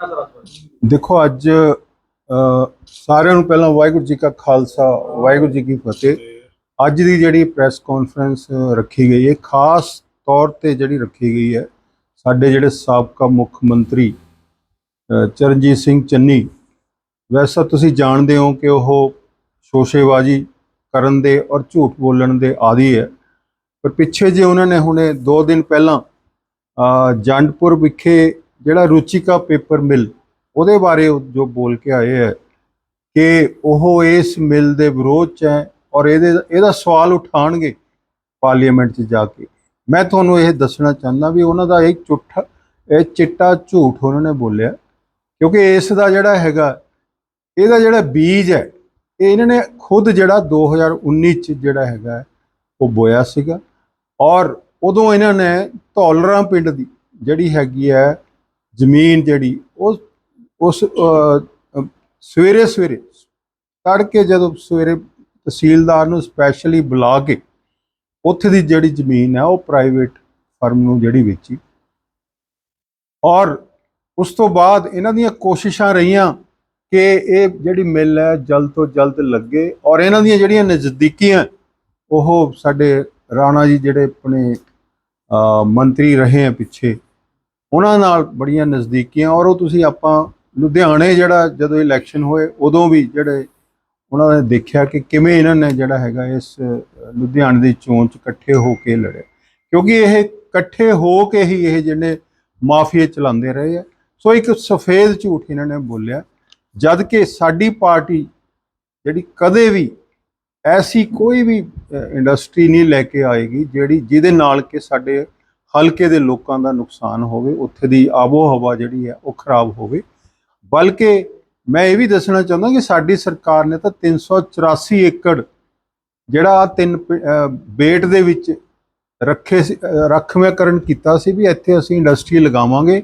ਦੇਖੋ ਅੱਜ ਸਾਰਿਆਂ ਨੂੰ ਪਹਿਲਾਂ ਵਾਹਿਗੁਰੂ ਜੀ ਕਾ ਖਾਲਸਾ, ਵਾਹਿਗੁਰੂ ਜੀ ਕੀ ਫਤਿਹ। ਅੱਜ ਦੀ ਜਿਹੜੀ ਪ੍ਰੈਸ ਕਾਨਫਰੰਸ ਰੱਖੀ ਗਈ ਹੈ, ਖਾਸ ਤੌਰ ਤੇ ਜਿਹੜੀ ਰੱਖੀ ਗਈ ਹੈ, ਸਾਡੇ ਜਿਹੜੇ ਸਾਬਕਾ ਮੁੱਖ ਮੰਤਰੀ ਚਰਨਜੀਤ ਸਿੰਘ ਚੰਨੀ, ਵੈਸਾ ਤੁਸੀਂ ਜਾਣਦੇ ਹੋ ਕਿ ਉਹ ਸ਼ੋਸ਼ੇਬਾਜ਼ੀ ਕਰਨ ਦੇ ਔਰ ਝੂਠ ਬੋਲਣ ਦੇ ਆਦੀ ਹੈ। ਪਰ ਪਿੱਛੇ ਜੇ ਉਹਨਾਂ ਨੇ ਹੁਣੇ 2 ਦਿਨ ਪਹਿਲਾਂ ਜੰਡਪੁਰ ਵਿਖੇ ਜਿਹੜਾ ਰੁਚਿਕਾ ਪੇਪਰ ਮਿਲ, ਉਹਦੇ ਬਾਰੇ ਜੋ ਬੋਲ ਕੇ ਆਏ ਹੈ ਕਿ ਉਹ ਇਸ ਮਿਲ ਦੇ ਵਿਰੋਧ ਚ ਹੈ ਔਰ ਇਹਦੇ, ਇਹਦਾ ਸਵਾਲ ਉਠਾਣਗੇ ਪਾਰਲੀਮੈਂਟ 'ਚ ਜਾ ਕੇ। ਮੈਂ ਤੁਹਾਨੂੰ ਇਹ ਦੱਸਣਾ ਚਾਹੁੰਦਾ ਵੀ ਉਹਨਾਂ ਦਾ ਇੱਕ ਝੂਠਾ, ਇਹ ਚਿੱਟਾ ਝੂਠ ਉਹਨਾਂ ਨੇ ਬੋਲਿਆ, ਕਿਉਂਕਿ ਇਸ ਦਾ ਜਿਹੜਾ ਹੈਗਾ, ਇਹਦਾ ਜਿਹੜਾ ਬੀਜ ਹੈ ਇਹ ਇਹਨਾਂ ਨੇ ਖੁਦ ਜਿਹੜਾ 2019 ਚ ਜਿਹੜਾ ਹੈਗਾ, ਉਹ ਬੋਇਆ ਸੀਗਾ ਔਰ ਉਦੋਂ ਇਹਨਾਂ ਨੇ ਧੌਲਰਾ ਪਿੰਡ ਦੀ ਜਿਹੜੀ ਹੈਗੀ ਹੈ ਜ਼ਮੀਨ ਜਿਹੜੀ ਉਹ ਉਸ ਅ, ਸਵੇਰੇ ਸਵੇਰੇ ਤੜਕੇ ਜਦੋਂ ਸਵੇਰੇ ਤਹਿਸੀਲਦਾਰ ਨੂੰ ਸਪੈਸ਼ਲੀ ਬੁਲਾ ਕੇ ਉੱਥੇ ਦੀ ਜਿਹੜੀ ਜ਼ਮੀਨ ਹੈ ਉਹ ਪ੍ਰਾਈਵੇਟ ਫਰਮ ਨੂੰ ਜਿਹੜੀ ਵੇਚੀ। ਔਰ ਉਸ ਤੋਂ ਬਾਅਦ ਇਹਨਾਂ ਦੀਆਂ ਕੋਸ਼ਿਸ਼ਾਂ ਰਹੀਆਂ ਕਿ ਇਹ ਜਿਹੜੀ ਮਿਲ ਹੈ ਜਲਦ ਤੋਂ ਜਲਦ ਲੱਗੇ ਔਰ ਇਹਨਾਂ ਦੀਆਂ ਜਿਹੜੀਆਂ ਨਜ਼ਦੀਕੀਆਂ ਉਹ ਸਾਡੇ ਰਾਣਾ ਜੀ ਜਿਹੜੇ ਆਪਣੇ ਮੰਤਰੀ ਰਹੇ ਆ ਪਿੱਛੇ ਉਹਨਾਂ ਨਾਲ ਬੜੀਆਂ ਨਜ਼ਦੀਕੀਆਂ ਔਰ ਉਹ ਤੁਸੀਂ ਆਪਾਂ ਲੁਧਿਆਣੇ ਜਿਹੜਾ ਜਦੋਂ ਇਲੈਕਸ਼ਨ ਹੋਏ, ਉਦੋਂ ਵੀ ਜਿਹੜੇ ਉਹਨਾਂ ਨੇ ਦੇਖਿਆ ਕਿ ਕਿਵੇਂ ਇਹਨਾਂ ਨੇ ਜਿਹੜਾ ਹੈਗਾ ਇਸ ਲੁਧਿਆਣੇ ਦੀ ਚੋਣ ਚ ਇਕੱਠੇ ਹੋ ਕੇ ਲੜਿਆ ਕਿਉਂਕਿ ਇਹ ਇਕੱਠੇ ਹੋ ਕੇ ਹੀ ਇਹ ਜਿਹੜੇ ਮਾਫੀਏ ਚਲਾਉਂਦੇ ਰਹੇ ਆ। ਸੋ ਇੱਕ ਸਫੇਦ ਝੂਠ ਇਹਨਾਂ ਨੇ ਬੋਲਿਆ, ਜਦ ਕਿ ਸਾਡੀ ਪਾਰਟੀ ਜਿਹੜੀ ਕਦੇ ਵੀ ਐਸੀ ਕੋਈ ਵੀ ਇੰਡਸਟਰੀ ਨਹੀਂ ਲੈ ਕੇ ਆਏਗੀ ਜਿਹੜੀ ਜਿਹਦੇ ਨਾਲ ਕਿ ਸਾਡੇ ਹਲਕੇ ਦੇ ਲੋਕਾਂ ਦਾ ਨੁਕਸਾਨ ਹੋਵੇ, ਉੱਥੇ ਦੀ ਆਬੋ ਹਵਾ ਜਿਹੜੀ ਹੈ ਉਹ ਖਰਾਬ ਹੋਵੇ। ਬਲਕਿ ਮੈਂ ਇਹ ਵੀ ਦੱਸਣਾ ਚਾਹੁੰਦਾ ਕਿ ਸਾਡੀ ਸਰਕਾਰ ਨੇ ਤਾਂ 384 ਏਕੜ ਜਿਹੜਾ ਆਹ ਤਿੰਨ ਪਿ- ਬੇਟ ਦੇ ਵਿੱਚ ਰੱਖੇ ਸੀ, ਅਹ ਕੀਤਾ ਸੀ ਵੀ ਇੱਥੇ ਅਸੀਂ ਇੰਡਸਟਰੀ ਲਗਾਵਾਂਗੇ।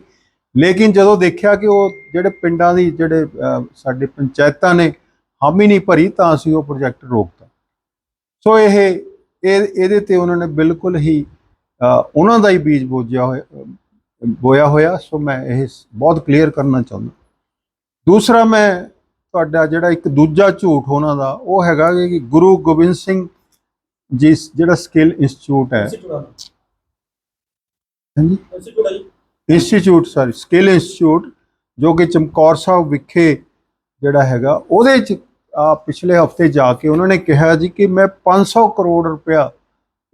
ਲੇਕਿਨ ਜਦੋਂ ਦੇਖਿਆ ਕਿ ਉਹ ਜਿਹੜੇ ਪਿੰਡਾਂ ਦੀ, ਜਿਹੜੇ ਸਾਡੇ ਪੰਚਾਇਤਾਂ ਨੇ ਹਾਮੀ ਨਹੀਂ ਭਰੀ, ਤਾਂ ਅਸੀਂ ਉਹ ਪ੍ਰੋਜੈਕਟ ਰੋਕਤਾ। ਸੋ ਇਹ, ਇਹਦੇ ਤੇ ਉਹਨਾਂ ਨੇ ਬਿਲਕੁਲ ਹੀ ਉਹਨਾਂ ਦਾ ਹੀ ਬੀਜ ਬੋਜਿਆ ਹੋਇਆ ਬੋਇਆ ਹੋਇਆ ਸੋ ਮੈਂ ਇਹ ਬਹੁਤ ਕਲੀਅਰ ਕਰਨਾ ਚਾਹੁੰਦਾ। ਦੂਸਰਾ ਮੈਂ ਤੁਹਾਡਾ ਜਿਹੜਾ ਇੱਕ ਦੂਜਾ ਝੂਠ ਉਹਨਾਂ ਦਾ ਉਹ ਹੈਗਾ ਕਿ ਗੁਰੂ ਗੋਬਿੰਦ ਸਿੰਘ ਜੀ ਜਿਹੜਾ ਸਕਿੱਲ ਇੰਸਟੀਚਿਊਟ ਹੈ। ਹਾਂਜੀ? ਇੰਸਟੀਚਿਊਟ ਸੌਰੀ ਸਕਿੱਲ ਇੰਸਟੀਚਿਊਟ ਜੋ ਕਿ ਚਮਕੌਰ ਸਾਹਿਬ ਵਿਖੇ ਜਿਹੜਾ ਹੈਗਾ ਉਹਦੇ ਚ ਆ ਪਿਛਲੇ ਹਫ਼ਤੇ ਜਾ ਕੇ ਉਹਨਾਂ ਨੇ ਕਿਹਾ ਜੀ ਕਿ ਮੈਂ 500 ਕਰੋੜ ਰੁਪਇਆ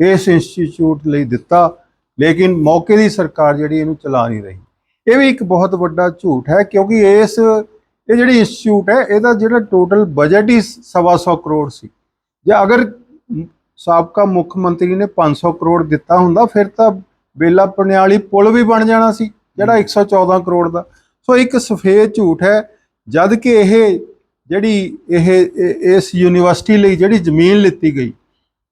ਇਸ ਇੰਸਟੀਚਿਊਟ ਲਈ ਦਿੱਤਾ, ਲੇਕਿਨ ਮੌਕੇ ਦੀ ਸਰਕਾਰ ਜਿਹੜੀ ਇਹਨੂੰ ਚਲਾ ਨਹੀਂ ਰਹੀ। ਇਹ ਵੀ ਇੱਕ ਬਹੁਤ ਵੱਡਾ ਝੂਠ ਹੈ, ਕਿਉਂਕਿ ਇਸ, ਇਹ ਜਿਹੜੀ ਇੰਸਟੀਚਿਊਟ ਹੈ, ਇਹਦਾ ਜਿਹੜਾ ਟੋਟਲ ਬਜਟ ਹੀ ਸਵਾ ਸੌ ਕਰੋੜ ਸੀ। ਜੇ ਅਗਰ ਸਾਬਕਾ ਮੁੱਖ ਮੰਤਰੀ ਨੇ 500 ਕਰੋੜ ਦਿੱਤਾ ਹੁੰਦਾ, ਫਿਰ ਤਾਂ ਬੇਲਾ ਪਣਿਆਲੀ ਪੁਲ ਵੀ ਬਣ ਜਾਣਾ ਸੀ, ਜਿਹੜਾ 114 ਕਰੋੜ ਦਾ। ਸੋ ਇੱਕ ਸਫੇਦ ਝੂਠ ਹੈ ਜਦ ਕਿ ਇਹ ਜਿਹੜੀ, ਇਹ- ਇਸ ਯੂਨੀਵਰਸਿਟੀ ਲਈ ਜਿਹੜੀ ਜ਼ਮੀਨ ਲਿੱਤੀ ਗਈ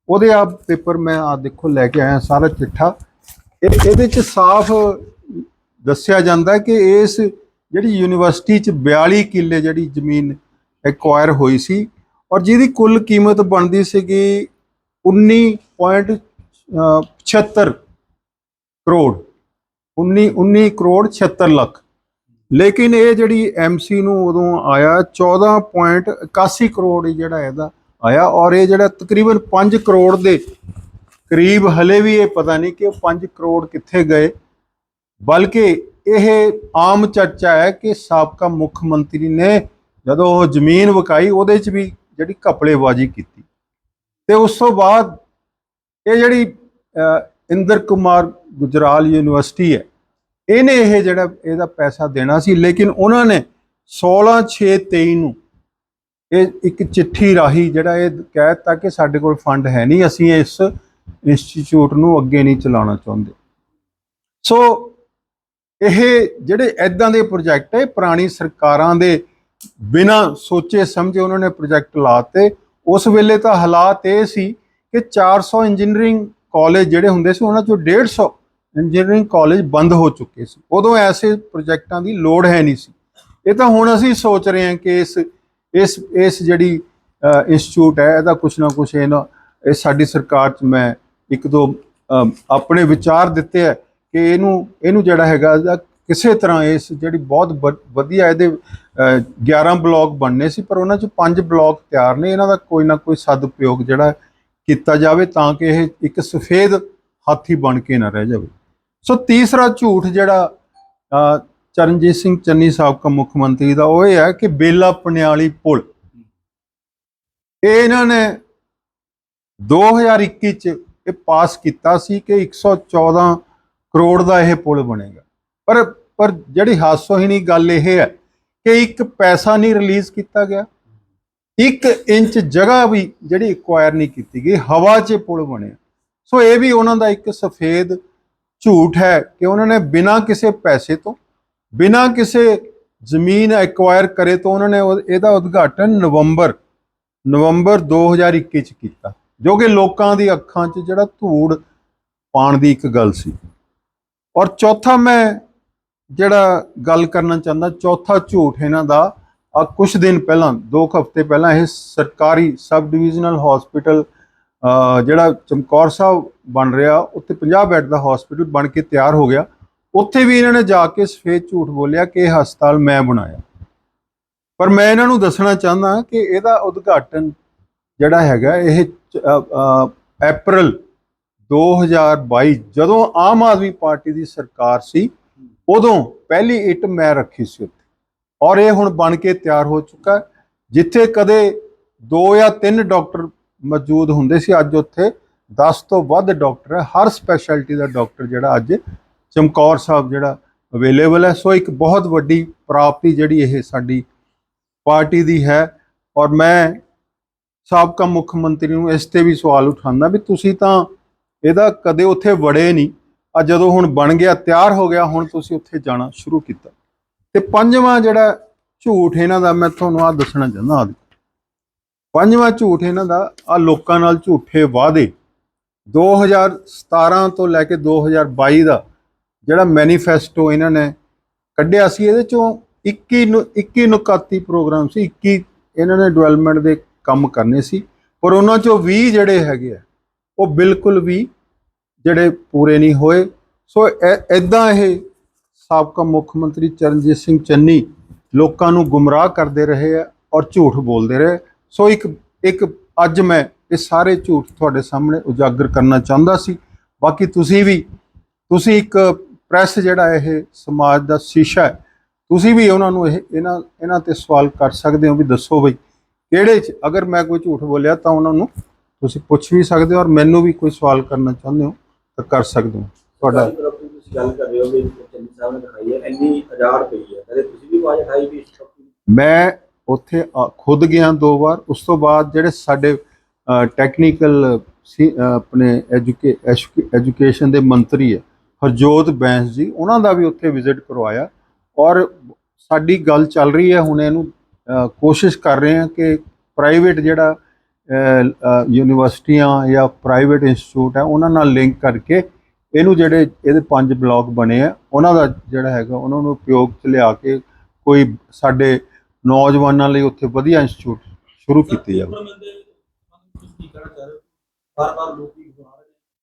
ਉਹਦੇ ਆ ਪੇਪਰ ਮੈਂ ਆ ਦੇਖੋ ਲੈ ਕੇ ਆਇਆ ਸਾਰਾ ਚਿੱਠਾ। ਇਹ ਇਹਦੇ ਚ ਸਾਫ਼ ਦੱਸਿਆ ਜਾਂਦਾ ਕਿ ਇਸ ਜਿਹੜੀ ਯੂਨੀਵਰਸਿਟੀ ਚ 42 ਕਿੱਲੇ ਜਿਹੜੀ ਜ਼ਮੀਨ ਐਕਵਾਇਰ ਹੋਈ ਸੀ ਔਰ ਜਿਹਦੀ ਕੁੱਲ ਕੀਮਤ ਬਣਦੀ ਸੀਗੀ 19.76 ਕਰੋੜ। 19 19 ਕਰੋੜ 76 ਲੱਖ। ਲੇਕਿਨ ਇਹ ਜਿਹੜੀ ਐਮਸੀ ਨੂੰ ਉਦੋਂ ਆਇਆ 14.81 ਕਰੋੜ ਜਿਹੜਾ ਇਹਦਾ ਆਇਆ ਔਰ ਇਹ ਜਿਹੜਾ ਤਕਰੀਬਨ 5 ਕਰੋੜ ਦੇ ਕਰੀਬ ਹਲੇ ਵੀ ਇਹ ਪਤਾ ਨਹੀਂ ਕਿ ਉਹ 5 ਕਰੋੜ ਕਿੱਥੇ ਗਏ। ਬਲਕਿ ਇਹ ਆਮ ਚਰਚਾ ਹੈ ਕਿ ਸਾਬਕਾ ਮੁੱਖ ਮੰਤਰੀ ਨੇ ਜਦੋਂ ਉਹ ਜ਼ਮੀਨ ਵਕਾਈ, ਉਹਦੇ 'ਚ ਵੀ ਜਿਹੜੀ ਘਪਲੇਬਾਜ਼ੀ ਕੀਤੀ। ਤੇ ਉਸ ਤੋਂ ਬਾਅਦ ਇਹ ਜਿਹੜੀ ਇੰਦਰ ਕੁਮਾਰ ਗੁਜਰਾਲ ਯੂਨੀਵਰਸਿਟੀ ਹੈ, ਇਹਨੇ ਇਹ ਜਿਹੜਾ, ਇਹਦਾ ਪੈਸਾ ਦੇਣਾ ਸੀ। ਲੇਕਿਨ ਉਹਨਾਂ ਨੇ 16/6/23 ਨੂੰ ਇਹ ਇੱਕ ਚਿੱਠੀ ਰਾਹੀਂ ਜਿਹੜਾ ਇਹ ਕਹਿ ਦਿੱਤਾ ਕਿ ਸਾਡੇ ਕੋਲ ਫੰਡ ਹੈ ਨਹੀਂ, ਅਸੀਂ ਇਸ ਇੰਸਟੀਚਿਊਟ ਨੂੰ ਅੱਗੇ ਨਹੀਂ ਚਲਾਉਣਾ ਚਾਹੁੰਦੇ। ਸੋ ਇਹ ਜਿਹੜੇ ਐਦਾਂ ਦੇ ਪ੍ਰੋਜੈਕਟ ਹੈ, ਪੁਰਾਣੀ ਸਰਕਾਰਾਂ ਦੇ ਬਿਨਾ ਸੋਚੇ ਸਮਝੇ ਉਹਨਾਂ ਨੇ ਪ੍ਰੋਜੈਕਟ ਲਾਤੇ। ਉਸ ਵੇਲੇ ਤਾਂ ਹਾਲਾਤ ਇਹ ਸੀ ਕਿ 400 ਇੰਜੀਨੀਅਰਿੰਗ ਕਾਲਜ ਜਿਹੜੇ ਹੁੰਦੇ ਸੀ, ਉਹਨਾਂ ਚੋਂ 150 ਇੰਜੀਨੀਅਰਿੰਗ ਕਾਲਜ ਬੰਦ ਹੋ ਚੁੱਕੇ ਸੀ। ਉਦੋਂ ਐਸੇ ਪ੍ਰੋਜੈਕਟਾਂ ਦੀ ਲੋੜ ਹੈ ਨਹੀਂ ਸੀ। ਇਹ ਤਾਂ ਹੁਣ ਅਸੀਂ ਸੋਚ ਰਹੇ ਹਾਂ ਕਿ ਇਸ ਇਸ ਇਸ ਜਿਹੜੀ ਇੰਸਟੀਚਿਊਟ ਹੈ ਇਹਦਾ ਕੁਛ ਨਾ ਕੁਛ ਇਹਨਾਂ ਇਹ ਸਾਡੀ ਸਰਕਾਰ 'ਚ ਮੈਂ ਇੱਕ ਦੋ ਆਪਣੇ ਵਿਚਾਰ ਦਿੱਤੇ ਹੈ ਕਿ ਇਹਨੂੰ ਇਹਨੂੰ ਜਿਹੜਾ ਹੈਗਾ ਕਿਸੇ ਤਰ੍ਹਾਂ ਇਸ ਜਿਹੜੀ ਬਹੁਤ ਵ- ਵਧੀਆ ਇਹਦੇ ਅਹ, 11 ਬਲਾਕ ਬਣਨੇ ਸੀ ਪਰ ਉਹਨਾਂ ਚ ਪੰਜ ਬਲਾਕ ਤਿਆਰ ਨੇ ਇਹਨਾਂ ਦਾ ਕੋਈ ਨਾ ਕੋਈ ਸਦਉਪਯੋਗ ਜਿਹੜਾ ਕੀਤਾ ਜਾਵੇ ਤਾਂ ਕਿ ਇਹ ਇੱਕ ਸਫੇਦ ਹਾਥੀ ਬਣ ਕੇ ਨਾ ਰਹਿ ਜਾਵੇ। ਸੋ ਤੀਸਰਾ ਝੂਠ ਜਿਹੜਾ ਚਰਨਜੀਤ ਸਿੰਘ ਚੰਨੀ ਸਾਬਕਾ ਮੁੱਖ ਮੰਤਰੀ ਦਾ ਉਹ ਇਹ ਹੈ ਕਿ ਬੇਲਾ ਪਨਿਆਲੀ ਪੁਲ। ਇਹ ਇਹਨਾਂ ਨੇ 2021 ਚ ਇਹ ਪਾਸ ਕੀਤਾ ਸੀ ਕਿ 114 ਕਰੋੜ ਦਾ ਇਹ ਪੁਲ ਬਣੇਗਾ। ਪਰ ਪਰ ਜਿਹੜੀ ਹਾਸੋਹੀਣੀ ਗੱਲ ਇਹ ਹੈ ਕਿ ਇੱਕ ਪੈਸਾ ਨਹੀਂ ਰਿਲੀਜ਼ ਕੀਤਾ ਗਿਆ। ਇੱਕ ਇੰਚ ਜਗ੍ਹਾ ਵੀ ਜਿਹੜੀ ਐਕਵਾਇਰ ਨਹੀਂ ਕੀਤੀ ਗਈ, ਹਵਾ 'ਚ ਪੁਲ ਬਣਿਆ। ਸੋ ਇਹ ਵੀ ਉਹਨਾਂ ਦਾ ਇੱਕ ਸਫੇਦ ਝੂਠ ਹੈ ਕਿ ਉਹਨਾਂ ਨੇ ਬਿਨਾਂ ਕਿਸੇ ਪੈਸੇ ਤੋਂ ਬਿਨਾਂ ਕਿਸੇ ਜ਼ਮੀਨ ਐਕਵਾਇਰ ਕਰੇ ਤੋਂ ਉਹਨਾਂ ਨੇ ਉਹ- ਇਹਦਾ ਉਦਘਾਟਨ ਨਵੰਬਰ ਨਵੰਬਰ 2021 ਚ ਕੀਤਾ, ਜੋ ਕਿ ਲੋਕਾਂ ਦੀ ਅੱਖਾਂ 'ਚ ਜਿਹੜਾ ਧੂੜ ਪਾਉਣ ਦੀ ਇੱਕ ਗੱਲ ਸੀ। ਔਰ ਚੌਥਾ ਮੈਂ ਜਿਹੜਾ ਗੱਲ ਕਰਨਾ ਚਾਹੁੰਦਾ, ਚੌਥਾ ਝੂਠ ਇਹਨਾਂ ਦਾ ਆ ਕੁਝ ਦਿਨ ਪਹਿਲਾਂ, ਦੋ ਕੁ ਹਫ਼ਤੇ ਪਹਿਲਾਂ ਇਹ ਸਰਕਾਰੀ ਸਬ ਡਿਵੀਜ਼ਨਲ ਹਸਪੀਟਲ ਜਿਹੜਾ ਚਮਕੌਰ ਸਾਹਿਬ ਬਣ ਰਿਹਾ, ਉੱਥੇ 50 ਬੈੱਡ ਦਾ ਹਸਪੀਟਲ ਬਣ ਕੇ ਤਿਆਰ ਹੋ ਗਿਆ। ਉੱਥੇ ਵੀ ਇਹਨਾਂ ਨੇ ਜਾ ਕੇ ਸਫੇਦ ਝੂਠ ਬੋਲਿਆ ਕਿ ਇਹ ਹਸਪਤਾਲ ਮੈਂ ਬਣਾਇਆ। ਪਰ ਮੈਂ ਇਹਨਾਂ ਨੂੰ ਦੱਸਣਾ ਚਾਹੁੰਦਾ ਕਿ ਇਹਦਾ ਉਦਘਾਟਨ ਜਿਹੜਾ ਹੈਗਾ ਇਹ ਚ- ਅ, ਅ, ਅਪ੍ਰੈਲ 2022 ਜਦੋਂ ਆਮ ਆਦਮੀ ਪਾਰਟੀ ਦੀ ਸਰਕਾਰ ਸੀ ਉਦੋਂ ਪਹਿਲੀ ਇੱਟ ਮੈਂ ਰੱਖੀ ਸੀ ਉੱਥੇ। ਔਰ ਇਹ ਹੁਣ ਬਣ ਕੇ ਤਿਆਰ ਹੋ ਚੁੱਕਾ ਜਿੱਥੇ ਕਦੇ 2 ਜਾਂ 3 ਡਾਕਟਰ ਮੌਜੂਦ ਹੁੰਦੇ ਸੀ ਅੱਜ ਉੱਥੇ 10 ਤੋਂ ਵੱਧ ਡਾਕਟਰ ਹੈ। ਹਰ ਸਪੈਸ਼ਲਿਟੀ ਦਾ ਡਾਕਟਰ ਜਿਹੜਾ ਅੱਜ ਚਮਕੌਰ ਸਾਹਿਬ ਜਿਹੜਾ ਅਵੇਲੇਬਲ ਹੈ, ਸੋ ਇੱਕ ਬਹੁਤ ਵੱਡੀ ਪ੍ਰਾਪਤੀ ਜਿਹੜੀ ਇਹ ਸਾਡੀ ਪਾਰਟੀ ਦੀ ਹੈ। ਔਰ ਮੈਂ ਸਾਬਕਾ ਮੁੱਖ ਮੰਤਰੀ ਨੂੰ ਇਸ ਤੇ ਵੀ ਸਵਾਲ ਉਠਾਉਂਦਾ ਵੀ ਤੁਸੀਂ ਤਾਂ ਇਹਦਾ ਕਦੇ ਉੱਥੇ ਵੜੇ ਨਹੀਂ। ਆ ਜਦੋਂ ਹੁਣ ਬਣ ਗਿਆ, ਤਿਆਰ ਹੋ ਗਿਆ, ਹੁਣ ਤੁਸੀਂ ਉੱਥੇ ਜਾਣਾ ਸ਼ੁਰੂ ਕੀਤਾ। ਤੇ ਪੰਜਵਾਂ ਜਿਹੜਾ ਝੂਠ ਇਹਨਾਂ ਦਾ, ਮੈਂ ਤੁਹਾਨੂੰ ਆ ਦੱਸਣਾ ਚਾਹੁੰਦਾ ਆ ਪੰਜਵਾਂ ਝੂਠ ਇਹਨਾਂ ਦਾ ਆ ਲੋਕਾਂ ਨਾਲ ਝੂਠੇ ਵਾਅਦੇ। 2017 ਤੋਂ ਲੈ ਕੇ 2022 ਦਾ ਜਿਹੜਾ ਮੈਨੀਫੈਸਟੋ ਇਹਨਾਂ ਨੇ ਕੱਢਿਆ ਸੀ, ਇਹਦੇ ਚੋਂ 21 ਨੂੰ 21 ਨੁਕਾਤੀ ਪ੍ਰੋਗਰਾਮ ਸੀ 21 ਇਹਨਾਂ ਨੇ ਡਿਵੈਲਪਮੈਂਟ ਦੇ ਕੰਮ ਕਰਨੇ ਸੀ, ਪਰ ਉਹਨਾਂ ਚੋਂ 20 ਜਿਹੜੇ ਹੈਗੇ ਆ, ਉਹ ਬਿਲਕੁਲ ਵੀ ਜਿਹੜੇ ਪੂਰੇ ਨਹੀਂ ਹੋਏ। ਸੋ ਐਦਾਂ ਇਹ ਸਾਬਕਾ ਮੁੱਖ ਮੰਤਰੀ ਚਰਨਜੀਤ ਸਿੰਘ ਚੰਨੀ ਲੋਕਾਂ ਨੂੰ ਗੁੰਮਰਾਹ ਕਰਦੇ ਰਹੇ ਆ ਔਰ ਝੂਠ ਬੋਲਦੇ ਰਹੇ। ਸੋ ਇੱਕ ਇੱਕ ਅੱਜ ਮੈਂ ਇਹ ਸਾਰੇ ਝੂਠ ਤੁਹਾਡੇ ਸਾਹਮਣੇ ਉਜਾਗਰ ਕਰਨਾ ਚਾਹੁੰਦਾ ਸੀ। ਬਾਕੀ ਤੁਸੀਂ ਵੀ, ਤੁਸੀਂ ਇੱਕ ਪ੍ਰੈਸ ਜਿਹੜਾ ਇਹ ਸਮਾਜ ਦਾ ਸ਼ੀਸ਼ਾ ਹੈ ਤੁਸੀਂ ਵੀ ਉਹਨਾਂ ਨੂੰ ਇਹ ਇਹਨਾਂ ਇਹਨਾਂ ਤੇ ਸਵਾਲ ਕਰ ਸਕਦੇ ਹੋ ਵੀ ਦੱਸੋ ਬਈ ਕਿਹੜੇ ਚ? ਅਗਰ ਮੈਂ ਕੋਈ ਝੂਠ ਬੋਲਿਆ ਤਾਂ ਉਹਨਾਂ ਨੂੰ ਤੁਸੀਂ ਪੁੱਛ ਵੀ ਸਕਦੇ ਹੋ ਔਰ ਮੈਨੂੰ ਵੀ ਕੋਈ ਸਵਾਲ ਕਰਨਾ ਚਾਹੁੰਦੇ ਹੋ ਤਾਂ ਕਰ ਸਕਦੇ ਹੋ। ਤੁਹਾਡਾ ਤੁਹਾਡੀ ਤਰਫ ਤੋਂ ਤੁਸੀਂ ਗੱਲ ਕਰ ਰਹੇ ਹੋ ਵੀ ਚੰਨੀ ਸਾਹਿਬ ਨੇ ਦਿਖਾਈ ਹੈ ਇੰਨੀ ਹਜ਼ਾਰ ਪਈ ਹੈ। ਕਦੇ ਤੁਸੀਂ ਵੀ ਆਵਾਜ਼ ਉਠਾਈ ਵੀ ਇਸ ਟੌਪਿਕ ਦੀ? ਮੈਂ ਉੱਥੇ ਖੁਦ ਗਿਆ ਦੋ ਵਾਰ ਉਸ ਤੋਂ ਬਾਅਦ ਜਿਹੜੇ ਸਾਡੇ ਟੈਕਨੀਕਲ ਆਪਣੇ ਐਜੂਕੇਸ਼ਨ ਦੇ ਮੰਤਰੀ ਹੈ ਹਰਜੋਤ ਬੈਂਸ ਜੀ, ਉਹਨਾਂ ਦਾ ਵੀ ਉੱਥੇ ਵਿਜ਼ਿਟ ਕਰਵਾਇਆ। ਔਰ ਸਾਡੀ ਗੱਲ ਚੱਲ ਰਹੀ ਹੈ, ਹੁਣ ਇਹਨੂੰ ਕੋਸ਼ਿਸ਼ ਕਰ ਰਹੇ ਹਾਂ ਕਿ ਪ੍ਰਾਈਵੇਟ ਜਿਹੜਾ ਯੂਨੀਵਰਸਿਟੀਆਂ ਜਾਂ ਪ੍ਰਾਈਵੇਟ ਇੰਸਟੀਚਿਊਟ ਹੈ, ਉਹਨਾਂ ਨਾਲ ਲਿੰਕ ਕਰਕੇ ਇਹਨੂੰ ਜਿਹੜੇ ਇਹਦੇ ਪੰਜ ਬਲਾਕ ਬਣੇ ਆ, ਉਹਨਾਂ ਦਾ ਜਿਹੜਾ ਹੈਗਾ, ਉਹਨਾਂ ਨੂੰ ਉਪਯੋਗ ਚ ਲਿਆ ਕੇ ਕੋਈ ਸਾਡੇ ਨੌਜਵਾਨਾਂ ਲਈ ਉੱਥੇ ਵਧੀਆ ਇੰਸਟੀਚਿਊਟ ਸ਼ੁਰੂ ਕੀਤੇ ਜਾਵੇ।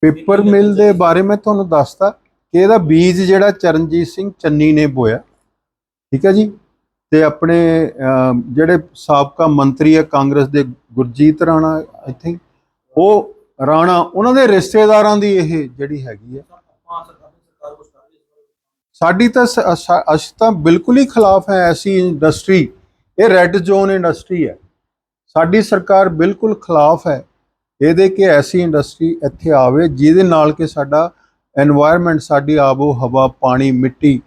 ਪੇਪਰ ਮਿਲ ਦੇ ਬਾਰੇ ਮੈਂ ਤੁਹਾਨੂੰ ਦੱਸਦਾ ਕਿ ਇਹਦਾ ਬੀਜ ਜਿਹੜਾ ਚਰਨਜੀਤ ਸਿੰਘ ਚੰਨੀ ਨੇ ਬੋਇਆ। ਠੀਕ ਹੈ ਜੀ? ਤੇ ਆਪਣੇ ਜਿਹੜੇ ਸਾਬਕਾ ਮੰਤਰੀ ਹੈ ਕਾਂਗਰਸ ਦੇ ਗੁਰਜੀਤ ਰਾਣਾ ਆਈ ਥਿੰਕ ਉਹ ਰਾਣਾ, ਉਹਨਾਂ ਦੇ ਰਿਸ਼ਤੇਦਾਰਾਂ ਦੀ ਇਹ ਜਿਹੜੀ ਹੈਗੀ ਹੈ। ਸਾਡੀ ਤਾਂ ਅਸੀਂ ਤਾਂ ਬਿਲਕੁਲ ਹੀ ਖਿਲਾਫ ਹੈ ਐਸੀ ਇੰਡਸਟਰੀ ਇਹ ਰੈੱਡ ਜ਼ੋਨ ਇੰਡਸਟਰੀ ਹੈ। ਸਾਡੀ ਸਰਕਾਰ ਬਿਲਕੁਲ ਖਿਲਾਫ ਹੈ। ਇਹਦੇ ਕਿ ਐਸੀ ਇੰਡਸਟਰੀ ਇੱਥੇ ਆਵੇ, ਜਿਹਦੇ ਨਾਲ ਕਿ ਸਾਡਾ এনवायरमेंट ਸਾਡੀ ਆਬੋ ਹਵਾ ਪਾਣੀ ਮਿੱਟੀ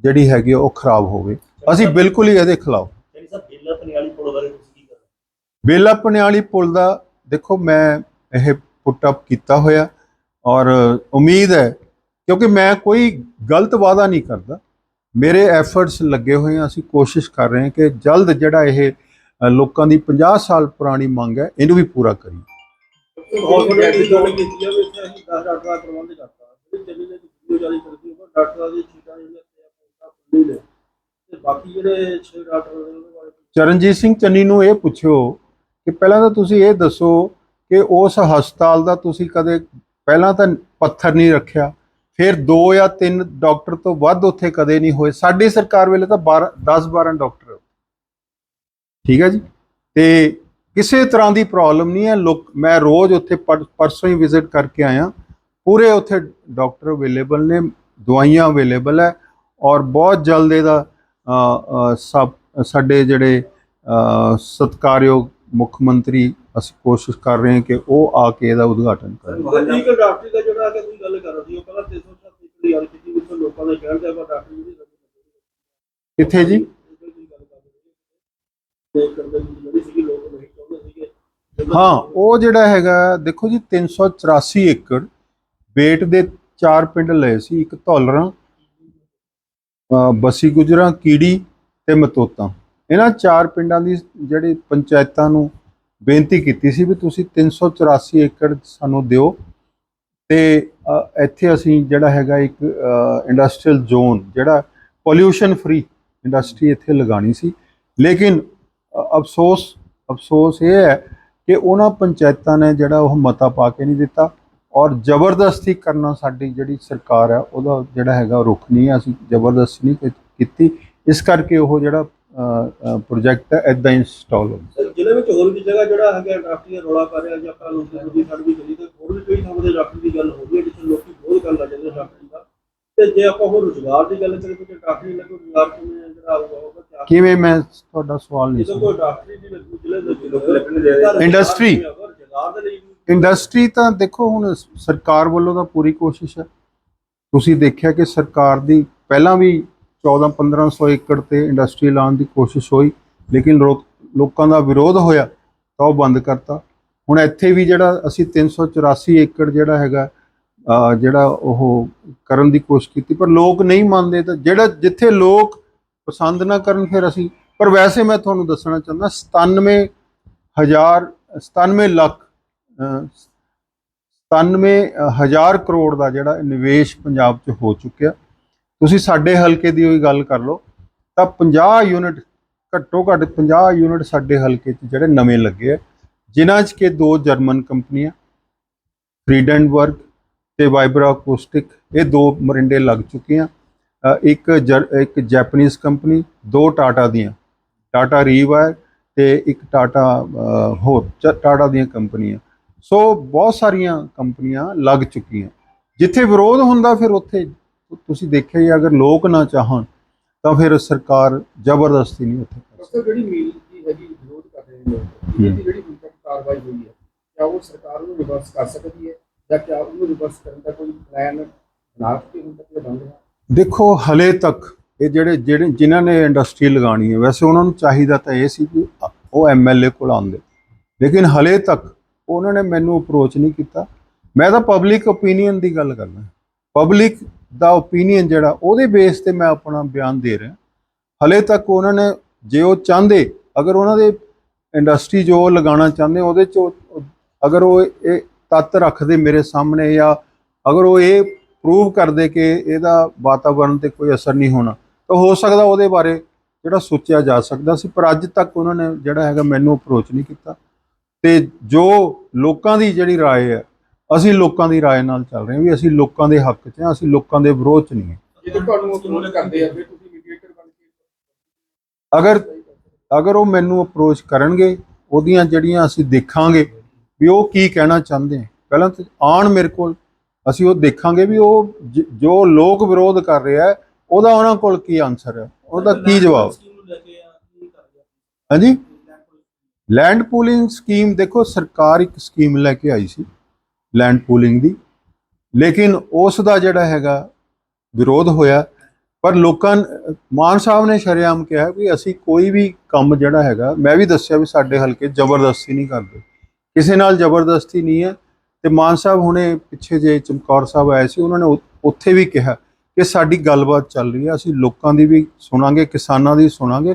ਜਿਹੜੀ ਹੈਗੀ ਉਹ ਖਰਾਬ ਹੋਵੇ। ਅਸੀਂ ਬਿਲਕੁਲ ਹੀ ਇਹਦੇ ਖਿਲਾਫ। ਜੀ ਸਾਹਿਬ ਪੁਲ ਪੁਲ ਦਾ ਦੇਖੋ ਮੈਂ ਇਹ ਪੁੱਟ ਅਪ ਕੀਤਾ ਹੋਇਆ ਔਰ ਉਮੀਦ ਹੈ ਕਿਉਂਕਿ ਮੈਂ ਕੋਈ ਗਲਤ ਵਾਦਾ ਨਹੀਂ ਕਰਦਾ। ਮੇਰੇ ਐਫਰਟਸ ਲੱਗੇ ਹੋਏ ਆ ਅਸੀਂ ਕੋਸ਼ਿਸ਼ ਕਰ ਰਹੇ ਹਾਂ ਕਿ ਜਲਦ ਜਿਹੜਾ ਇਹ ਲੋਕਾਂ ਦੀ 50 ਸਾਲ ਪੁਰਾਣੀ ਮੰਗ ਹੈ ਇਹਨੂੰ ਵੀ ਪੂਰਾ ਕਰੀਏ। ਚੱਲੀ ਨੇ ਵੀਡੀਓ ਜਾਰੀ ਕਰਦੀ ਉਹ ਡਾਕਟਰਾਂ ਦੀ ਸੀਟਾਂ ਜਿਹੜੀਆਂ ਤੇ ਆਪਾਂ ਖੁੱਲੀ ਨੇ। ਤੇ ਬਾਕੀ ਜਿਹੜੇ 6 ਡਾਕਟਰ ਨੇ ਉਹਦੇ ਬਾਰੇ ਚਰਨਜੀਤ ਸਿੰਘ ਚੰਨੀ ਨੂੰ ਇਹ ਪੁੱਛਿਓ ਕਿ ਪਹਿਲਾਂ ਤਾਂ ਤੁਸੀਂ ਇਹ ਦੱਸੋ ਕਿ ਉਸ ਹਸਪਤਾਲ ਦਾ ਤੁਸੀਂ ਕਦੇ ਪਹਿਲਾਂ ਤਾਂ ਪੱਥਰ ਨਹੀਂ ਰੱਖਿਆ, ਫਿਰ ਦੋ ਜਾਂ ਤਿੰਨ ਡਾਕਟਰ ਤੋਂ ਵੱਧ ਉੱਥੇ ਕਦੇ ਨਹੀਂ ਹੋਏ। ਸਾਡੀ ਸਰਕਾਰ ਵੇਲੇ ਤਾਂ 12 10 12 ਡਾਕਟਰ ਠੀਕ ਹੈ ਜੀ? ਤੇ ਕਿਸੇ ਤਰ੍ਹਾਂ ਦੀ ਪ੍ਰੋਬਲਮ ਨਹੀਂ ਹੈ। ਲੋਕ ਮੈਂ ਰੋਜ਼ ਉੱਥੇ ਪਰਸੋਂ ਹੀ ਵਿਜ਼ਿਟ ਕਰਕੇ ਆਇਆ। ਪੂਰੇ ਉੱਥੇ ਡਾਕਟਰ ਅਵੇਲੇਬਲ ਨੇ ਦਵਾਈਆਂ ਅਵੇਲੇਬਲ ਹੈ ਔਰ ਬਹੁਤ ਜਲਦ ਇਹਦਾ ਸਾਡੇ ਜਿਹੜੇ ਸਤਿਕਾਰਯੋਗ ਮੁੱਖ ਮੰਤਰੀ ਅਸੀਂ ਕੋਸ਼ਿਸ਼ ਕਰ ਰਹੇ ਹਾਂ ਕਿ ਉਹ ਆ ਕੇ ਇਹਦਾ ਉਦਘਾਟਨ ਕਰਨ ਠੀਕ ਡਾਕਟਰੀ ਦਾ ਜਿਹੜਾ ਕਿ ਤੁਸੀਂ ਗੱਲ ਕਰ ਰਹੇ ਸੀ ਉਹ ਪਹਿਲਾਂ 336 ਦੀ ਕੀਤੀ ਵਿੱਚ ਲੋਕਾਂ ਨੇ ਕਹਿਣ ਆਪਾਂ ਡਾਕਟਰੀ ਕਿੱਥੇ ਜੀ? ਸੀਗੇ ਹਾਂ ਉਹ ਜਿਹੜਾ ਹੈਗਾ ਦੇਖੋ ਜੀ 384 ਏਕੜ ਬੇਟ ਦੇ ਚਾਰ ਪਿੰਡ ਲਏ ਸੀ ਇੱਕ ਧੌਲਰਾਂ ਅ, ਬਸੀ ਗੁਜਰਾ ਕੀੜੀ ਤੇ ਮਤੋਤਾ। ਇਹਨਾਂ ਚਾਰ ਪਿੰਡਾਂ ਦੀ ਜਿਹੜੀ ਪੰਚਾਇਤਾਂ ਨੂੰ ਬੇਨਤੀ ਕੀਤੀ ਸੀ ਵੀ ਤੁਸੀਂ 384 ਏਕੜ ਸਾਨੂੰ ਦਿਓ ਤੇ ਇੱਥੇ ਅਸੀਂ ਜਿਹੜਾ ਹੈਗਾ ਇੱਕ ਇੰਡਸਟਰੀਅਲ ਜ਼ੋਨ ਜਿਹੜਾ ਪੋਲਿਊਸ਼ਨ ਫ੍ਰੀ ਇੰਡਸਟਰੀ ਇੱਥੇ ਲਗਾਣੀ ਸੀ। ਲੇਕਿਨ ਅਫਸੋਸ ਅਫਸੋਸ ਇਹ ਹੈ ਕਿ ਉਹਨਾਂ ਪੰਚਾਇਤਾਂ ਨੇ ਜਿਹੜਾ ਉਹ ਮਤਾ ਪਾ ਕੇ ਨਹੀਂ ਦਿੱਤਾ। ਔਰ ਜ਼ਬਰਦਸਤੀ ਕਰਨਾ ਸਾਡੀ ਜਿਹੜੀ ਸਰਕਾਰ ਹੈ ਉਹਦਾ ਜਿਹੜਾ ਹੈਗਾ ਰੁਖ ਨਹੀਂ ਹੈ ਅਸੀਂ ਜ਼ਬਰਦਸਤੀ ਨਹੀਂ ਕੀਤੀ ਇਸ ਕਰਕੇ ਉਹ ਜਿਹੜਾ ਪ੍ਰੋਜੈਕਟ ਹੈ ਇਦਾਂ ਇੰਸਟਾਲ ਹੋ ਗਿਆ। ਜ਼ਿਲ੍ਹੇ ਵਿੱਚ ਹੋਰ ਵੀ ਜਗ੍ਹਾ ਜਿਹੜਾ ਹੈਗਾ ਡਾਕਟਰੀ ਦਾ ਰੌਲਾ ਪਾ ਰਿਹਾ ਜਾਂ ਆਪਾਂ ਲੋਕੀ ਦੂਜੀ ਸਾਈਡ ਵੀ ਚਲੀ ਤੇ ਹੋਰ ਵੀ ਕਈ ਥਾਵਾਂ ਤੇ ਡਾਕਟਰੀ ਦੀ ਗੱਲ ਹੋ ਹੈ ਜਿੱਥੇ ਲੋਕੀ ਬਹੁਤ ਕਰਨ ਲੱਗ ਜਾਂਦੇ ਡਾਕਟਰੀ ਦਾ ਤੇ ਜੇ ਆਪਾਂ ਹੋਰ ਰੁਜ਼ਗਾਰ ਦੀ ਗੱਲ ਕਰੀਏ ਤੇ ਡਾਕਟਰੀ ਨਾਲ ਕੋਈ ਰੁਜ਼ਗਾਰ ਕਿਵੇਂ ਜਿਹੜਾ ਆਊਗਾ ਕਿਵੇਂ ਮੈਂ ਤੁਹਾਡਾ ਸਵਾਲ ਨਹੀਂ ਜਦੋਂ ਸੁਣਿਆ ਕੋਈ ਡਾਕਟਰੀ ਦੀ ਲੱਗੂ ਜ਼ਿਲ੍ਹੇ ਦੇ ਲੋਕ ਲੱਗਣ ਦੇ ਰਹੇ। Industry। ਰੁਜ਼ਗਾਰ ਦੇ ਲਈ ਇੰਡਸਟਰੀ ਤਾਂ ਦੇਖੋ ਹੁਣ ਸਰਕਾਰ ਵੱਲੋਂ ਤਾਂ ਪੂਰੀ ਕੋਸ਼ਿਸ਼ ਹੈ। ਤੁਸੀਂ ਦੇਖਿਆ ਕਿ ਸਰਕਾਰ ਦੀ ਪਹਿਲਾਂ ਵੀ 14 1500 ਏਕੜ ਤੇ ਇੰਡਸਟਰੀ ਲਾਉਣ ਦੀ ਕੋਸ਼ਿਸ਼ ਹੋਈ, ਲੇਕਿਨ ਲੋਕ- ਲੋਕਾਂ ਦਾ ਵਿਰੋਧ ਹੋਇਆ ਤਾਂ ਉਹ ਬੰਦ ਕਰਤਾ। ਹੁਣ ਇੱਥੇ ਵੀ ਜਿਹੜਾ ਅਸੀਂ 384 ਏਕੜ ਜਿਹੜਾ ਹੈਗਾ ਜਿਹੜਾ ਉਹ ਕਰਨ ਦੀ ਕੋਸ਼ਿਸ਼ ਕੀਤੀ, ਪਰ ਲੋਕ ਨਹੀਂ ਮੰਨਦੇ ਤਾਂ ਜਿਹੜਾ ਜਿੱਥੇ ਲੋਕ ਪਸੰਦ ਨਾ ਕਰਨ ਫਿਰ ਅਸੀਂ, ਪਰ ਵੈਸੇ ਮੈਂ ਤੁਹਾਨੂੰ ਦੱਸਣਾ ਚਾਹੁੰਦਾ 97 ਹਜ਼ਾਰ 97 ਲੱਖ ਅ, 97 ਹਜ਼ਾਰ ਕਰੋੜ ਦਾ ਜਿਹੜਾ ਨਿਵੇਸ਼ ਪੰਜਾਬ 'ਚ ਹੋ ਚੁੱਕਿਆ। ਤੁਸੀਂ ਸਾਡੇ ਹਲਕੇ ਦੀ ਹੋਈ ਗੱਲ ਕਰ ਲਓ ਤਾਂ 50 ਯੂਨਿਟ ਘੱਟੋ ਘੱਟ 50 ਯੂਨਿਟ ਸਾਡੇ ਹਲਕੇ 'ਚ ਜਿਹੜੇ ਨਵੇਂ ਲੱਗੇ ਆ ਜਿਨ੍ਹਾਂ 'ਚ ਕਿ ਦੋ ਜਰਮਨ ਕੰਪਨੀਆਂ ਫਰੀਡੈਂਡਬਰਗ ਤੇ ਵਾਈਬਰਾ ਅਕੋਸਟਿਕ ਇਹ ਦੋ ਮਰਿੰਡੇ ਲੱਗ ਚੁੱਕੀਆਂ। ਅ, ਇੱਕ ਜਰ- ਇੱਕ ਜੈਪਨੀਜ਼ ਕੰਪਨੀ ਦੋ ਟਾਟਾ ਦੀਆਂ ਟਾਟਾ ਰੀਵਾਇਰ ਤੇ ਇੱਕ ਟਾਟਾ ਹੋਰ ਟਾਟਾ ਦੀਆਂ ਕੰਪਨੀਆਂ। ਸੋ ਬਹੁਤ ਸਾਰੀਆਂ ਕੰਪਨੀਆਂ ਲੱਗ ਚੁੱਕੀਆਂ। ਜਿੱਥੇ ਵਿਰੋਧ ਹੁੰਦਾ ਫਿਰ ਉੱਥੇ ਤੁਸੀਂ ਦੇਖਿਆ ਹੀ ਅਗਰ ਲੋਕ ਨਾ ਚਾਹਣ ਤਾਂ ਫਿਰ ਸਰਕਾਰ ਜ਼ਬਰਦਸਤੀ ਨਹੀਂ ਉੱਥੇ ਕਰ ਸਕਦੀ ਡਾਕਟਰ ਜਿਹੜੀ ਮੀਲ ਦੀ ਹੈਗੀ ਵਿਰੋਧ ਕਰ ਰਹੇ ਨੇ ਜਿਹੜੀ ਹੁਣ ਤੱਕ ਕਾਰਵਾਈ ਹੋਈ ਹੈ ਕਿਆ ਉਹ ਸਰਕਾਰ ਨੂੰ ਰਿਵਰਸ ਕਰ ਸਕਦੀ ਹੈ ਜਾਂ ਕਿਆ ਉਹਨੂੰ ਰਿਵਰਸ ਕਰਨ ਦਾ ਕੋਈ ਪਲਾਨ ਬਣਾ ਕੇ ਹੁਣ ਤੱਕ ਬਣ ਰਿਹਾ ਦੇਖੋ ਹਲੇ ਤੱਕ ਇਹ ਜਿਹੜੇ ਜਿਹੜੇ ਜਿਨ੍ਹਾਂ ਨੇ ਇੰਡਸਟਰੀ ਲਗਾਣੀ ਹੈ ਵੈਸੇ ਉਹਨਾਂ ਨੂੰ ਚਾਹੀਦਾ ਤਾਂ ਇਹ ਸੀ ਕਿ ਉਹ ਐਮਐਲਏ ਕੋਲ ਆਉਂਦੇ। ਲੇਕਿਨ ਹਲੇ ਤੱਕ ਉਹਨਾਂ ਨੇ ਮੈਨੂੰ ਅਪਰੋਚ ਨਹੀਂ ਕੀਤਾ। ਮੈਂ ਤਾਂ ਪਬਲਿਕ ਓਪੀਨੀਅਨ ਦੀ ਗੱਲ ਕਰਨਾ ਪਬਲਿਕ ਦਾ ਓਪੀਨੀਅਨ ਜਿਹੜਾ, ਉਹਦੇ ਬੇਸ ਤੇ ਮੈਂ ਆਪਣਾ ਬਿਆਨ ਦੇ ਰਿਹਾ। ਹਲੇ ਤੱਕ ਉਹਨਾਂ ਨੇ ਜੇ ਉਹ ਚਾਹੁੰਦੇ, ਅਗਰ ਉਹਨਾਂ ਦੇ ਇੰਡਸਟਰੀ ਜੋ ਲਗਾਉਣਾ ਚਾਹੁੰਦੇ, ਉਹਦੇ ਚ ਅਗਰ ਉਹ ਇਹ ਤੱਤ ਰੱਖਦੇ ਮੇਰੇ ਸਾਹਮਣੇ ਜਾਂ ਅਗਰ ਉਹ ਇਹ ਪ੍ਰੂਵ ਕਰਦੇ ਕਿ ਇਹਦਾ ਵਾਤਾਵਰਣ ਤੇ ਕੋਈ ਅਸਰ ਨਹੀਂ ਹੋਣਾ, ਤਾਂ ਹੋ ਸਕਦਾ ਉਹਦੇ ਬਾਰੇ ਜਿਹੜਾ ਸੋਚਿਆ ਜਾ ਸਕਦਾ ਸੀ। ਪਰ ਅੱਜ ਤੱਕ ਉਹਨਾਂ ਨੇ ਜਿਹੜਾ ਹੈਗਾ ਮੈਨੂੰ ਅਪਰੋਚ ਨਹੀਂ ਕੀਤਾ। ਤੇ ਜੋ ਲੋਕਾਂ ਦੀ ਜਿਹੜੀ رائے ਹੈ ਅਸੀਂ ਲੋਕਾਂ ਦੀ رائے ਨਾਲ ਚੱਲ ਰਹੇ ਹਾਂ ਵੀ ਅਸੀਂ ਲੋਕਾਂ ਦੇ ਹੱਕ 'ਚ ਹਾਂ ਅਸੀਂ ਲੋਕਾਂ ਦੇ ਵਿਰੋਧ 'ਚ ਨਹੀਂ ਹਾਂ ਜਦੋਂ ਤੁਹਾਨੂੰ ਅਪਰੋਚ ਕਰਦੇ ਆ ਫਿਰ ਤੁਸੀਂ ਮੀਡੀਏਟਰ ਬਣ ਕੇ ਅਗਰ ਅਗਰ ਉਹ ਮੈਨੂੰ ਅਪਰੋਚ ਕਰਨਗੇ ਉਹਦੀਆਂ ਜਿਹੜੀਆਂ ਅਸੀਂ ਦੇਖਾਂਗੇ ਵੀ ਉਹ ਕੀ ਕਹਿਣਾ ਚਾਹੁੰਦੇ ਆ ਪਹਿਲਾਂ ਤਾਂ ਆਣ ਮੇਰੇ ਕੋਲ ਅਸੀਂ ਉਹ ਦੇਖਾਂਗੇ ਵੀ ਉਹ ਜ- ਜੋ ਲੋਕ ਵਿਰੋਧ ਕਰ ਰਿਹਾ ਹੈ ਉਹਦਾ ਉਹਨਾਂ ਕੋਲ ਕੀ ਆਨਸਰ ਹੈ ਉਹਦਾ ਕੀ ਜਵਾਬ ਸਕੀਮ ਨੂੰ ਲੈ ਕੇ ਆ ਕੀ ਕਰ ਰਿਹਾ ਹਾਂਜੀ ਲੈਂਡ ਪੂਲਿੰਗ ਸਕੀਮ ਦੇਖੋ, ਸਰਕਾਰ ਇੱਕ ਸਕੀਮ ਲੈ ਕੇ ਆਈ ਸੀ ਲੈਂਡ ਪੂਲਿੰਗ ਦੀ। ਲੇਕਿਨ ਉਸ ਦਾ ਜਿਹੜਾ ਹੈਗਾ ਵਿਰੋਧ ਹੋਇਆ, ਪਰ ਲੋਕਾਂ, ਮਾਨ ਸਾਹਿਬ ਨੇ ਸ਼ਰੇਆਮ ਕਿਹਾ ਵੀ ਅਸੀਂ ਕੋਈ ਵੀ ਕੰਮ ਜਿਹੜਾ ਹੈਗਾ, ਮੈਂ ਵੀ ਦੱਸਿਆ ਵੀ ਸਾਡੇ ਹਲਕੇ ਜ਼ਬਰਦਸਤੀ ਨਹੀਂ ਕਰਦੇ। ਕਿਸੇ ਨਾਲ ਜ਼ਬਰਦਸਤੀ ਨਹੀਂ ਹੈ। ਤੇ ਮਾਨ ਸਾਹਿਬ ਹੁਣੇ ਪਿੱਛੇ ਜੇ ਚਮਕੌਰ ਸਾਹਿਬ ਆਏ ਸੀ, ਉਹਨਾਂ ਨੇ ਉੱਥੇ ਵੀ ਕਿਹਾ ਕਿ ਸਾਡੀ ਗੱਲਬਾਤ ਚੱਲ ਰਹੀ ਹੈ, ਅਸੀਂ ਲੋਕਾਂ ਦੀ ਵੀ ਸੁਣਾਂਗੇ, ਕਿਸਾਨਾਂ ਦੀ ਸੁਣਾਂਗੇ।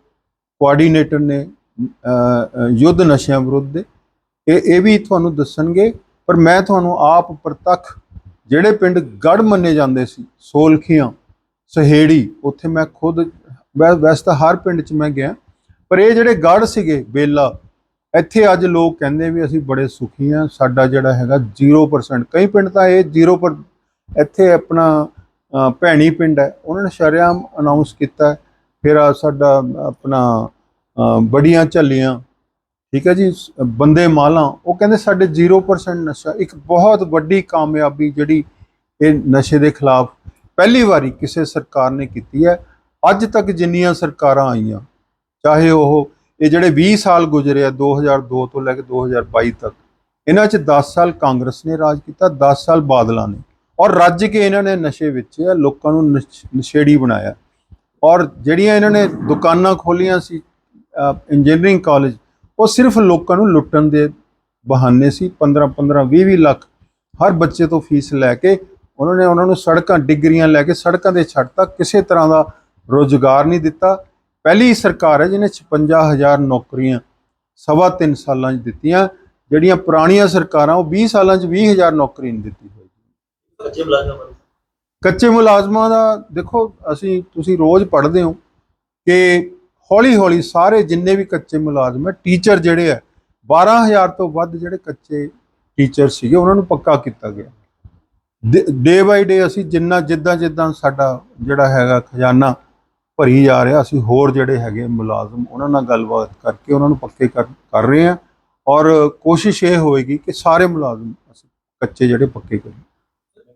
ਕੋਆਰਡੀਨੇਟਰ ਨੇ ਯੁੱਧ ਨਸ਼ਿਆਂ ਵਿਰੁੱਧ ਦੇ। ਇਹ ਇਹ ਵੀ ਤੁਹਾਨੂੰ ਦੱਸਣਗੇ, ਪਰ ਮੈਂ ਤੁਹਾਨੂੰ ਆਪ ਪ੍ਰਤੱਖ ਜਿਹੜੇ ਪਿੰਡ ਗੜ ਮੰਨੇ ਜਾਂਦੇ ਸੀ, ਸੋਲਖੀਆਂ, ਸਹੇੜੀ, ਉੱਥੇ ਮੈਂ ਖੁਦ ਵੈ- ਵੈਸੇ ਤਾਂ ਹਰ ਪਿੰਡ 'ਚ ਮੈਂ ਗਿਆ, ਪਰ ਇਹ ਜਿਹੜੇ ਗੜ ਸੀਗੇ, ਬੇਲਾ, ਇੱਥੇ ਅੱਜ ਲੋਕ ਕਹਿੰਦੇ ਵੀ ਅਸੀਂ ਬੜੇ ਸੁਖੀ ਆ ਸਾਡਾ ਜਿਹੜਾ ਹੈਗਾ 0% ਕਈ ਪਿੰਡ ਤਾਂ ਇਹ 0 ਪਰ, ਇੱਥੇ ਆਪਣਾ ਭੈਣੀ ਪਿੰਡ ਹੈ, ਉਹਨਾਂ ਨੇ ਸ਼ਰਿਆਮ ਅਨਾਉਂਸ ਕੀਤਾ ਫਿਰ ਆ ਸਾਡਾ ਆਪਣਾ ਬੜੀਆਂ ਝੱਲੀਆਂ, ਠੀਕ ਹੈ ਜੀ ਬੰਦੇ ਮਾਲਾਂ, ਉਹ ਕਹਿੰਦੇ ਸਾਡੇ 0% ਨਸ਼ਾ, ਇੱਕ ਬਹੁਤ ਵੱਡੀ ਕਾਮਯਾਬੀ ਜਿਹੜੀ ਇਹ ਨਸ਼ੇ ਦੇ ਖਿਲਾਫ ਪਹਿਲੀ ਵਾਰੀ ਕਿਸੇ ਸਰਕਾਰ ਨੇ ਕੀਤੀ ਹੈ। ਅੱਜ ਤੱਕ ਜਿੰਨੀਆਂ ਸਰਕਾਰਾਂ ਆਈਆਂ, ਚਾਹੇ ਉਹ, ਇਹ ਜਿਹੜੇ 20 ਸਾਲ ਗੁਜ਼ਰੇ ਆ 2002 ਤੋਂ ਲੈ ਕੇ 2022 ਤੱਕ, ਇਹਨਾਂ 'ਚ 10 ਸਾਲ ਕਾਂਗਰਸ ਨੇ ਰਾਜ ਕੀਤਾ 10 ਸਾਲ ਬਾਦਲਾਂ ਨੇ, ਔਰ ਰੱਜ ਕੇ ਇਹਨਾਂ ਨੇ ਨਸ਼ੇ ਵੇਚੇ ਆ, ਲੋਕਾਂ ਨੂੰ ਨਸ਼- ਨਸ਼ੇੜੀ ਬਣਾਇਆ। ਔਰ ਜਿਹੜੀਆਂ ਇਹਨਾਂ ਨੇ ਦੁਕਾਨਾਂ ਖੋਲੀਆਂ ਸੀ ਇੰਜੀਨੀਅਰਿੰਗ ਕਾਲਜ ਉਹ ਸਿਰਫ ਲੋਕਾਂ ਨੂੰ ਲੁੱਟਣ ਦੇ ਬਹਾਨੇ ਸੀ। 15 15 20 20 ਲੱਖ ਹਰ ਬੱਚੇ ਤੋਂ ਫੀਸ ਲੈ ਕੇ ਉਹਨਾਂ ਨੇ ਉਹਨਾਂ ਨੂੰ ਸੜਕਾਂ, ਡਿਗਰੀਆਂ ਲੈ ਕੇ ਸੜਕਾਂ ਦੇ ਛੱਡਤਾ ਕਿਸੇ ਤਰ੍ਹਾਂ ਦਾ ਰੋਜ਼ਗਾਰ ਨਹੀਂ ਦਿੱਤਾ। ਪਹਿਲੀ ਸਰਕਾਰ ਹੈ ਜਿਹਨੇ 56000 ਨੌਕਰੀਆਂ ਸਵਾ ਤਿੰਨ ਸਾਲਾਂ 'ਚ ਦਿੱਤੀਆਂ। ਜਿਹੜੀਆਂ ਪੁਰਾਣੀਆਂ ਸਰਕਾਰਾਂ ਉਹ 20 ਸਾਲਾਂ 'ਚ 20000 ਨੌਕਰੀ ਨਹੀਂ ਦਿੱਤੀ ਹੋਈ। ਬੱਚੇ ਮੁਲਾਜ਼ਮਾਂ ਕੱਚੇ ਮੁਲਾਜ਼ਮਾਂ ਦਾ ਦੇਖੋ, ਅਸੀਂ, ਤੁਸੀਂ ਰੋਜ਼ ਪੜ੍ਹਦੇ ਹੋ ਕਿ ਹੌਲੀ ਹੌਲੀ ਸਾਰੇ ਜਿੰਨੇ ਵੀ ਕੱਚੇ ਮੁਲਾਜ਼ਮ ਹੈ ਟੀਚਰ ਜਿਹੜੇ ਆ 12000 ਤੋਂ ਵੱਧ ਜਿਹੜੇ ਕੱਚੇ ਟੀਚਰ ਸੀਗੇ, ਉਹਨਾਂ ਨੂੰ ਪੱਕਾ ਕੀਤਾ ਗਿਆ। ਡੇ ਬਾਈ ਡੇ ਅਸੀਂ ਜਿੰਨਾ, ਜਿੱਦਾਂ ਜਿੱਦਾਂ ਸਾਡਾ ਜਿਹੜਾ ਹੈਗਾ ਖਜ਼ਾਨਾ ਭਰੀ ਜਾ ਰਿਹਾ, ਅਸੀਂ ਹੋਰ ਜਿਹੜੇ ਹੈਗੇ ਮੁਲਾਜ਼ਮ, ਉਹਨਾਂ ਨਾਲ ਗੱਲਬਾਤ ਕਰਕੇ ਉਹਨਾਂ ਨੂੰ ਪੱਕੇ ਕਰ ਕਰ ਰਹੇ ਹਾਂ। ਔਰ ਕੋਸ਼ਿਸ਼ ਇਹ ਹੋਏਗੀ ਕਿ ਸਾਰੇ ਮੁਲਾਜ਼ਮ ਅਸੀਂ ਕੱਚੇ ਜਿਹੜੇ ਪੱਕੇ ਕਰੀਏ।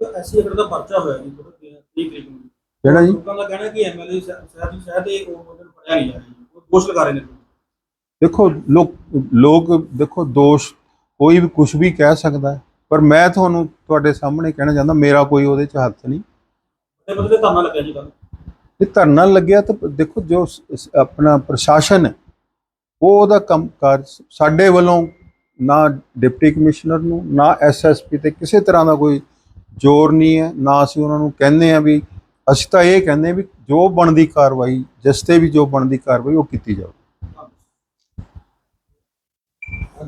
ਐਸੀ ਅਗਰ ਦਾ ਪਰਚਾ ਹੋਇਆ ਜੀ ਥੋੜਾ 30 ਤਰੀਕ ਨੂੰ। ਜਿਹੜਾ ਜੀ? ਲੋਕਾਂ ਦਾ ਕਹਿਣਾ ਕਿ ਐਮਐਲਏ ਸਾਹਿਬ ਦੀ ਸ਼ਾਇਦ ਇਹ ਉਹ ਉਹਨਾਂ ਨੂੰ ਫੜਿਆ ਨਹੀਂ ਜਾ ਰਹੀ ਉਹ ਦੋਸ਼ ਲਗਾ ਰਹੇ ਨੇ। ਦੇਖੋ ਲੋਕ ਲੋਕ ਦੇਖੋ ਦੋਸ਼ ਕੋਈ ਵੀ ਕੁਝ ਵੀ ਕਹਿ ਸਕਦਾ ਹੈ ਪਰ ਮੈਂ ਤੁਹਾਨੂੰ ਤੁਹਾਡੇ ਸਾਹਮਣੇ ਕਹਿਣਾ ਚਾਹੁੰਦਾ ਮੇਰਾ ਕੋਈ ਉਹਦੇ 'ਚ ਹੱਥ ਨਹੀਂ। ਤੇ ਬਦਲੇ ਧਰਨਾ ਲੱਗਿਆ ਜੀ ਕੱਲ ਇਹ ਧਰਨਾ ਲੱਗਿਆ ਤਾਂ ਦੇਖੋ ਜੋ ਆਪਣਾ ਪ੍ਰਸ਼ਾਸਨ ਹੈ ਉਹ ਉਹਦਾ ਕੰਮ ਕਾਰ ਸਾਡੇ ਵੱਲੋਂ ਨਾ ਡਿਪਟੀ ਕਮਿਸ਼ਨਰ ਨੂੰ ਨਾ ਐਸਐਸਪੀ ਤੇ ਕਿਸੇ ਤਰ੍ਹਾਂ ਦਾ ਕੋਈ ਜ਼ੋਰ ਨਹੀਂ ਹੈ, ਨਾ ਅਸੀਂ ਉਹਨਾਂ ਨੂੰ ਕਹਿੰਦੇ ਆ ਵੀ, ਅਸੀਂ ਤਾਂ ਇਹ ਕਹਿੰਦੇ ਵੀ ਜੋ ਬਣਦੀ ਕਾਰਵਾਈ, ਜਿਸ ਤੇ ਵੀ ਜੋ ਬਣਦੀ ਕਾਰਵਾਈ ਉਹ ਕੀਤੀ ਜਾਵੇ।